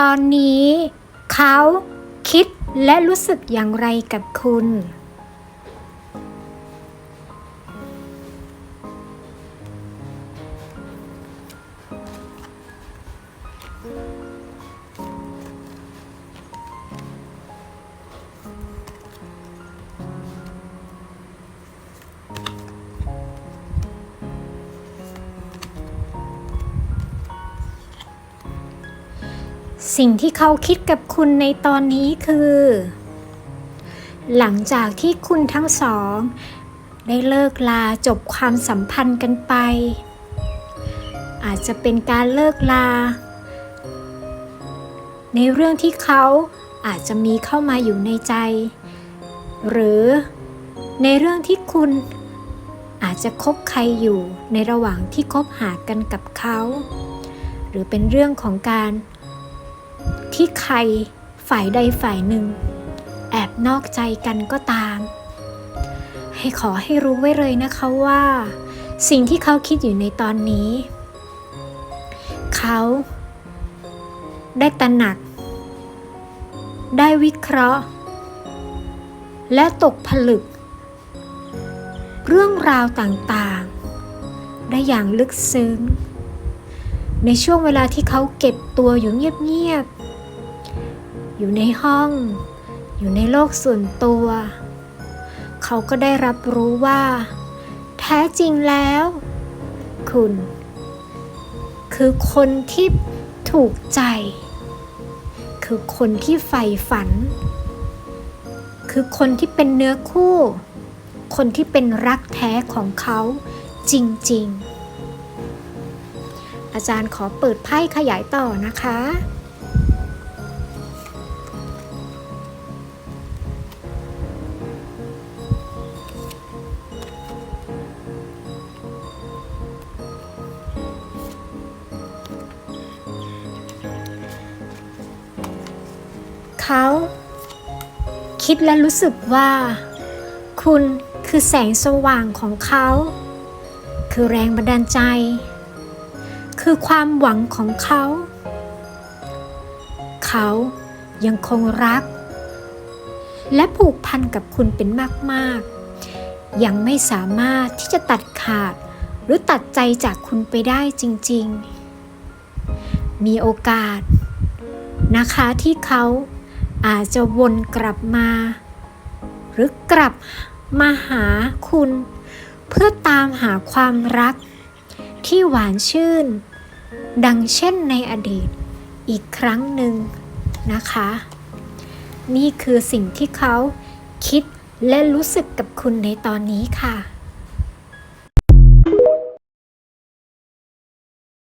ตอนนี้ เขาคิดและรู้สึกอย่างไรกับคุณ สิ่งที่เขาคิดกับคุณในตอนนี้คือ หลังจากที่คุณทั้งสอง ได้เลิกลาจบความสัมพันธ์กันไป อาจจะเป็นการเลิกลา ในเรื่องที่เขาอาจจะมีเข้ามาอยู่ในใจ หรือในเรื่องที่คุณอาจจะคบใครอยู่ในระหว่างที่คบหากันกับเขา หรือเป็นเรื่องของการ ที่ใครฝ่ายใดฝ่ายหนึ่ง แอบนอกใจกันก็ตาม ให้ขอให้รู้ไว้เลยนะคะว่า สิ่งที่เขาคิดอยู่ในตอนนี้ เขาได้ตระหนัก ได้วิเคราะห์ และตกผลึก เรื่องราวต่างๆ ได้อย่างลึกซึ้งในช่วงเวลาที่เขาเก็บตัวอยู่เงียบๆ อยู่ในห้อง อยู่ในโลกส่วนตัว เขาก็ได้รับรู้ว่า แท้จริงแล้ว คุณ คือคนที่ถูกใจ คือคนที่ใฝ่ฝัน คือคนที่เป็นเนื้อคู่ คนที่เป็นรักแท้ของเขาจริง ๆ อาจารย์ขอเปิดไพ่ขยายต่อนะคะ เขา คิดและรู้สึกว่า คุณคือแสงสว่างของเขา คือแรงบันดาลใจ คือความหวังของเขา เขายังคงรัก และผูกพันกับคุณเป็นมากๆ ยังไม่สามารถที่จะตัดขาดหรือตัดใจจากคุณไปได้จริง ๆ มีโอกาสนะคะที่เขา อาจจะวนกลับมา หรือกลับมาหาคุณ เพื่อตามหาความรัก ที่หวานชื่น ดังเช่นในอดีตอีกครั้งหนึ่งนะคะ นี่คือสิ่งที่เขาคิดและรู้สึกกับคุณในตอนนี้ค่ะ